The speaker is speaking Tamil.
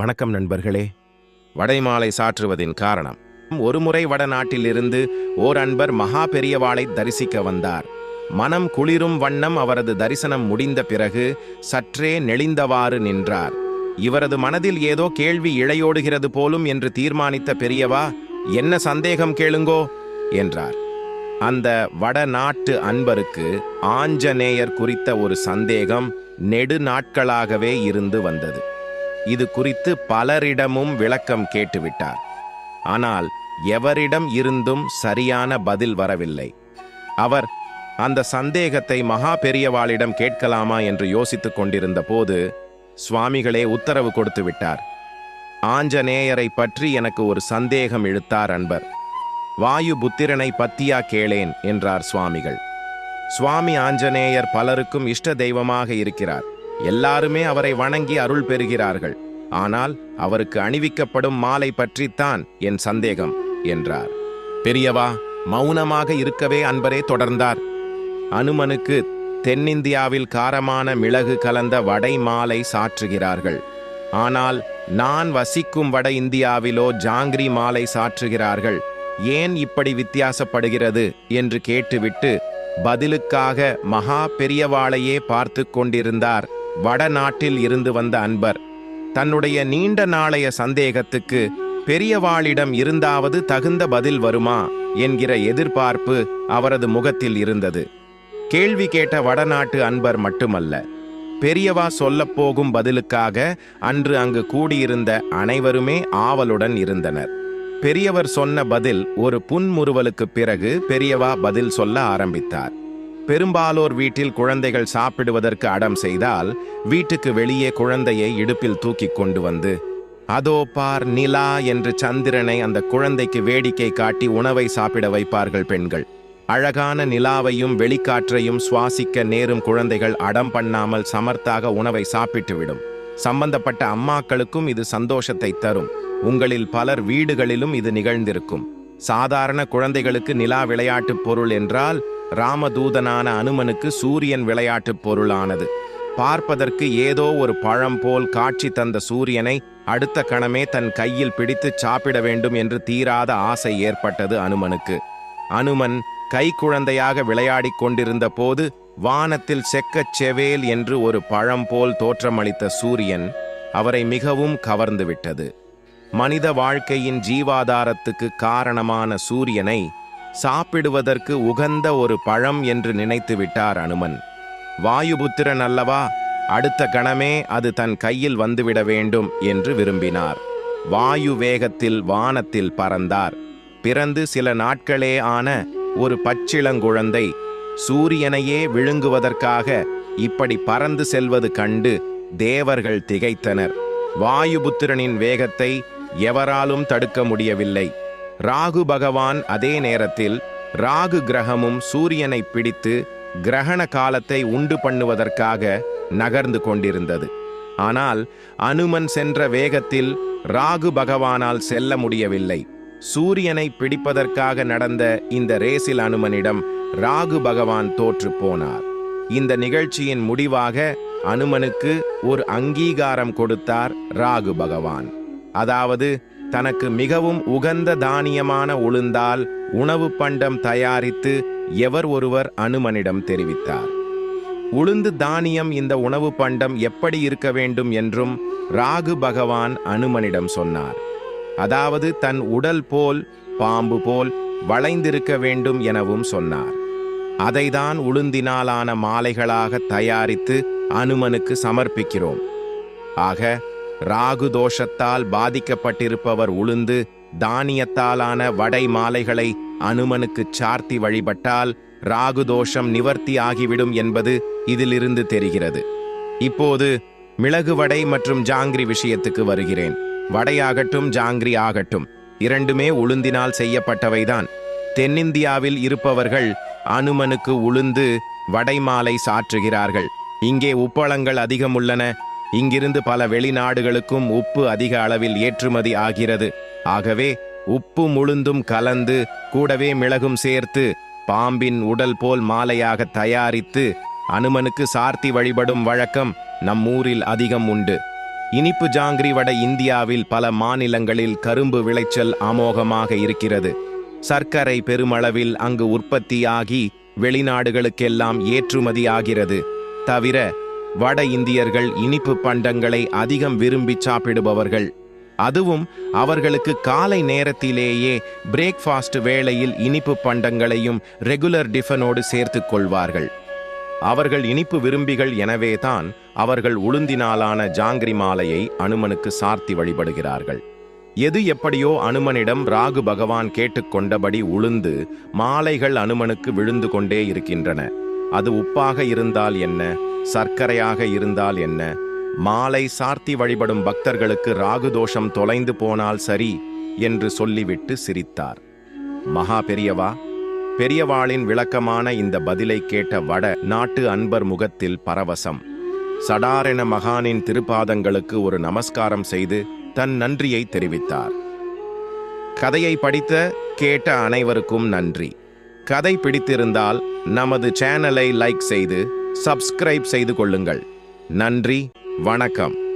வணக்கம் நண்பர்களே. வடைமாலை சாற்றுவதின் காரணம். ஒருமுறை வடநாட்டிலிருந்து ஓர் அன்பர் மகா பெரியவாளை தரிசிக்க வந்தார். மனம் குளிரும் வண்ணம் அவரது தரிசனம் முடிந்த பிறகு சற்றே நெளிந்தவாறு நின்றார். இவரது மனதில் ஏதோ கேள்வி இழையோடுகிறது போலும் என்று தீர்மானித்த பெரியவா என்ன சந்தேகம் கேளுங்கோ? என்றார். அந்த வடநாட்டு அன்பருக்கு ஆஞ்சநேயர் குறித்த ஒரு சந்தேகம் நெடு நாட்களாகவே இருந்து வந்தது. இது குறித்து பலரிடமும் விளக்கம் கேட்டுவிட்டார். ஆனால் எவரிடம் இருந்தும் சரியான பதில் வரவில்லை. அவர் அந்த சந்தேகத்தை மகா பெரியவாளிடம் கேட்கலாமா என்று யோசித்துக் கொண்டிருந்த போது சுவாமிகளே உத்தரவு கொடுத்து விட்டார். ஆஞ்சநேயரை பற்றி எனக்கு ஒரு சந்தேகம் இழுத்தார் அன்பர். வாயு புத்திரனை பத்தியா கேளேன் என்றார் சுவாமிகள். சுவாமி ஆஞ்சநேயர் பலருக்கும் இஷ்ட தெய்வமாக இருக்கிறார். எல்லாருமே அவரை வணங்கி அருள் பெறுகிறார்கள். ஆனால் அவருக்கு அணிவிக்கப்படும் மாலை பற்றித்தான் என் சந்தேகம் என்றார். பெரியவா மௌனமாக இருக்கவே அன்பரே தொடர்ந்தார். அனுமனுக்கு தென்னிந்தியாவில் காரமான மிளகு கலந்த வடை மாலை சாற்றுகிறார்கள். ஆனால் நான் வசிக்கும் வட இந்தியாவிலோ ஜாங்கிரி மாலை சாற்றுகிறார்கள். ஏன் இப்படி வித்தியாசப்படுகிறது என்று கேட்டுவிட்டு பதிலுக்காக மகா பெரியவாளையே பார்த்து கொண்டிருந்தார். வடநாட்டில் இருந்து வந்த அன்பர். தன்னுடைய நீண்ட நாளைய சந்தேகத்துக்கு பெரியவாளிடம் இருந்தாவது தகுந்த பதில் வருமா என்கிற எதிர்பார்ப்பு அவரது முகத்தில் இருந்தது. கேள்வி கேட்ட வடநாட்டு அன்பர் மட்டுமல்ல. பெரியவா சொல்லப் போகும் பதிலுக்காக அன்று அங்கு கூடியிருந்த அனைவருமே ஆவலுடன் இருந்தனர். பெரியவர் சொன்ன பதில் ஒரு புன்முறுவலுக்குப் பிறகு பெரியவா பதில் சொல்ல ஆரம்பித்தார். பெரும்பாலோர் வீட்டில் குழந்தைகள் சாப்பிடுவதற்கு அடம் செய்தால் வீட்டுக்கு வெளியே குழந்தையை இடுப்பில் தூக்கி கொண்டு வந்து அதோ பார் நிலா என்று சந்திரனை அந்த குழந்தைக்கு வேடிக்கை காட்டி உணவை சாப்பிட வைப்பார்கள் பெண்கள். அழகான நிலாவையும் வெளிக்காற்றையும் சுவாசிக்க நேரும் குழந்தைகள் அடம் பண்ணாமல் சமர்த்தாக உணவை சாப்பிட்டுவிடும் சம்பந்தப்பட்ட அம்மாக்களுக்கும் இது சந்தோஷத்தை தரும். உங்களில் பலர் வீடுகளிலும் இது நிகழ்ந்திருக்கும். சாதாரண குழந்தைகளுக்கு நிலா விளையாட்டுப் பொருள் என்றால் ராமதூதனான அனுமனுக்கு சூரியன் விளையாட்டுப் பொருளானது. பார்ப்பதற்கு ஏதோ ஒரு பழம் போல் காட்சி தந்த சூரியனை அடுத்த கணமே தன் கையில் பிடித்து சாப்பிட வேண்டும் என்று தீராத ஆசை ஏற்பட்டது அனுமனுக்கு. அனுமன் கைக்குழந்தையாக விளையாடிக் கொண்டிருந்த போது வானத்தில் செக்கச் செவேல் என்று ஒரு பழம் போல் தோற்றமளித்த சூரியன் அவரை மிகவும் கவர்ந்துவிட்டது. மனித வாழ்க்கையின் ஜீவாதாரத்துக்கு காரணமான சூரியனை சாப்பிடுவதற்கு உகந்த ஒரு பழம் என்று நினைத்து விட்டார் அனுமன். வாயுபுத்திரன் அல்லவா? அடுத்த கணமே அது தன் கையில் வந்துவிட வேண்டும் என்று விரும்பினார். வாயு வேகத்தில் வானத்தில் பறந்தார். பிறந்து சில நாட்களே ஆன ஒரு பச்சிளங்குழந்தை சூரியனையே விழுங்குவதற்காக இப்படி பறந்து செல்வது கண்டு தேவர்கள் திகைத்தனர். வாயுபுத்திரனின் வேகத்தை எவராலும் தடுக்க முடியவில்லை. ராகு பகவான் அதே நேரத்தில் ராகு கிரகமும் சூரியனை பிடித்து கிரகண காலத்தை உண்டு பண்ணுவதற்காக நகர்ந்து கொண்டிருந்தது. ஆனால் அனுமன் சென்ற வேகத்தில் ராகு பகவானால் செல்ல முடியவில்லை. சூரியனை பிடிப்பதற்காக நடந்த இந்த ரேசில் அனுமனிடம் ராகு பகவான் தோற்று போனார். இந்த நிகழ்ச்சியின் முடிவாக அனுமனுக்கு ஒரு அங்கீகாரம் கொடுத்தார் ராகு பகவான். அதாவது தனக்கு மிகவும் உகந்த தானியமான உளுந்தால் உணவு பண்டம் தயாரித்து எவர் ஒருவர் அனுமனிடம் தெரிவித்தார். உளுந்து தானியம் இந்த உணவு பண்டம் எப்படி இருக்க வேண்டும் என்றும் ராகு பகவான் அனுமனிடம் சொன்னார். அதாவது தன் உடல் போல் பாம்பு போல் வளைந்திருக்க வேண்டும் எனவும் சொன்னார். அதைதான் உளுந்தினாலான மாலைகளாக தயாரித்து அனுமனுக்கு சமர்ப்பிக்கிறோம். ஆக ராகு தோஷத்தால் பாதிக்கப்பட்டிருப்பவர் உளுந்து தானியத்தாலான வடை மாலைகளை அனுமனுக்கு சார்த்தி வழிபட்டால் ராகு தோஷம் நிவர்த்தி ஆகிவிடும் என்பது இதிலிருந்து தெரிகிறது. இப்போது மிளகு வடை மற்றும் ஜாங்கிரி விஷயத்துக்கு வருகிறேன். வடையாகட்டும் ஜாங்கிரி ஆகட்டும் இரண்டுமே உளுந்தினால் செய்யப்பட்டவைதான். தென்னிந்தியாவில் இருப்பவர்கள் அனுமனுக்கு உளுந்து வடை மாலை சாற்றுகிறார்கள். இங்கே உப்பளங்கள் அதிகம் உள்ளன இங்கிருந்து பல வெளிநாடுகளுக்கும் உப்பு அதிக அளவில் ஏற்றுமதி ஆகிறது. ஆகவே உப்பு முழுந்தும் கலந்து கூடவே மிளகும் சேர்த்து பாம்பின் உடல் போல் மாலையாக தயாரித்து அனுமனுக்கு சார்த்தி வழிபடும் வழக்கம் நம் ஊரில் அதிகம் உண்டு. இனிப்பு ஜாங்கிரி வட இந்தியாவில் பல மாநிலங்களில் கரும்பு விளைச்சல் அமோகமாக இருக்கிறது. சர்க்கரை பெருமளவில் அங்கு உற்பத்தியாகி வெளிநாடுகளுக்கெல்லாம் ஏற்றுமதி ஆகிறது. தவிர வட இந்தியர்கள் இனிப்பு பண்டங்களை அதிகம் விரும்பி சாப்பிடுபவர்கள். அதுவும் அவர்களுக்கு காலை நேரத்திலேயே பிரேக்ஃபாஸ்ட் வேளையில் இனிப்பு பண்டங்களையும் ரெகுலர் டிஃபனோடு சேர்த்துக் கொள்வார்கள். அவர்கள் இனிப்பு விரும்பிகள் எனவேதான் அவர்கள் உளுந்தினாலான ஜாங்கிரி மாலையை அனுமனுக்கு சார்த்தி வழிபடுகிறார்கள். எது எப்படியோ அனுமனிடம் ராகு பகவான் கேட்டுக்கொண்டபடி உளுந்து மாலைகள் அனுமனுக்கு விழுந்து கொண்டே இருக்கின்றன. அது உப்பாக இருந்தால் என்ன? சர்க்கரையாக இருந்தால் என்ன? மாலை சார்த்தி வழிபடும் பக்தர்களுக்கு ராகு தோஷம் தொலைந்து போனால் சரி என்று சொல்லிவிட்டு சிரித்தார். மகா பெரியவா பெரியவாளின் விளக்கமான இந்த பதிலை கேட்ட வட நாட்டு அன்பர் முகத்தில் பரவசம். சடாரென மகானின் திருப்பாதங்களுக்கு ஒரு நமஸ்காரம் செய்து தன் நன்றியை தெரிவித்தார். கதையை படித்த கேட்ட அனைவருக்கும் நன்றி. கதை பிடித்திருந்தால் நமது சேனலை லைக் செய்து சப்ஸ்கிரைப் செய்து கொள்ளுங்கள். நன்றி வணக்கம்.